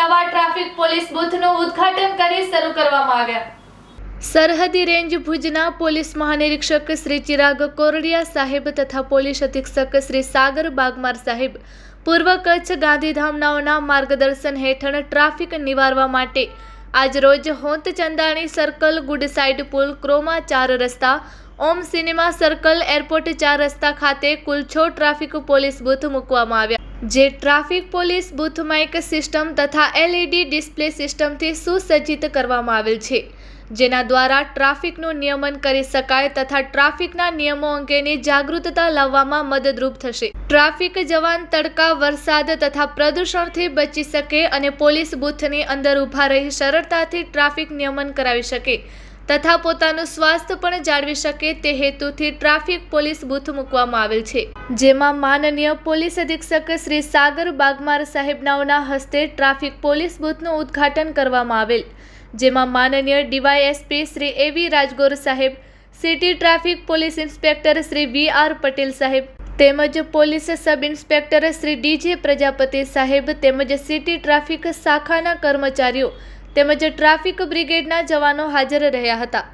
નવા traffic police બૂથનું ઉદ્ઘાટન કરી શરૂ કરવામાં આવ્યા. સરહદી રેન્જ ભુજના પોલીસ મહાનિરીક્ષક શ્રી ચિરાગ કોરડિયા સાહેબ તથા પોલીસ અધિક્ષક શ્રી સાગર બાગમાર સાહેબ પૂર્વ કચ્છ ગાંધીધામનાઓના માર્ગદર્શન હેઠળ ટ્રાફિક નિવારવા માટે આજરોજ હોંત ચંદાણી સર્કલ ગુડ સાઇડ પુલ, ક્રોમા ચાર રસ્તા, ઓમ સિનેમા સર્કલ, એરપોર્ટ ચાર રસ્તા ખાતે કુલ છ ટ્રાફિક પોલીસ બૂથ મૂકવામાં આવ્યા. જે traffic police booth mike system તથા એલઈડી ડિસ્પ્લે સિસ્ટમથી સુસજ્જિત કરવામાં આવેલ છે, જેના દ્વારા ટ્રાફિકનું નિયમન કરી શકાય તથા ટ્રાફિકના નિયમો અંગેની જાગૃતતા લાવવામાં મદદરૂપ થશે. ટ્રાફિક જવાન તડકા, વરસાદ તથા પ્રદૂષણથી બચી શકે અને પોલીસ બૂથની અંદર ઊભા રહી સરળતાથી ટ્રાફિક નિયમન કરાવી શકે તથા પોતાનું સ્વાસ્થ્ય પણ જાળવી શકે તે હેતુથી ટ્રાફિક પોલીસ બૂથ મૂકવામાં આવેલ છે. જેમાં માનનીય પોલીસ અધિક્ષક શ્રી સાગર બાગમાર સાહેબનાઓના હસ્તે ટ્રાફિક પોલીસ બૂથનું ઉદ્ઘાટન કરવામાં આવેલ. જેમાં માનનીય ડીવાયએસપી શ્રી એવી રાજગોર સાહેબ, city traffic police inspector Shri V R Patel સાહેબ, તેમજ police sub inspector Shri DJ Prajapati સાહેબ, તેમજ સિટી ટ્રાફિક શાખાના કર્મચારીઓ તેમજ ટ્રાફિક બ્રિગેડના જવાનો હાજર રહ્યા હતા.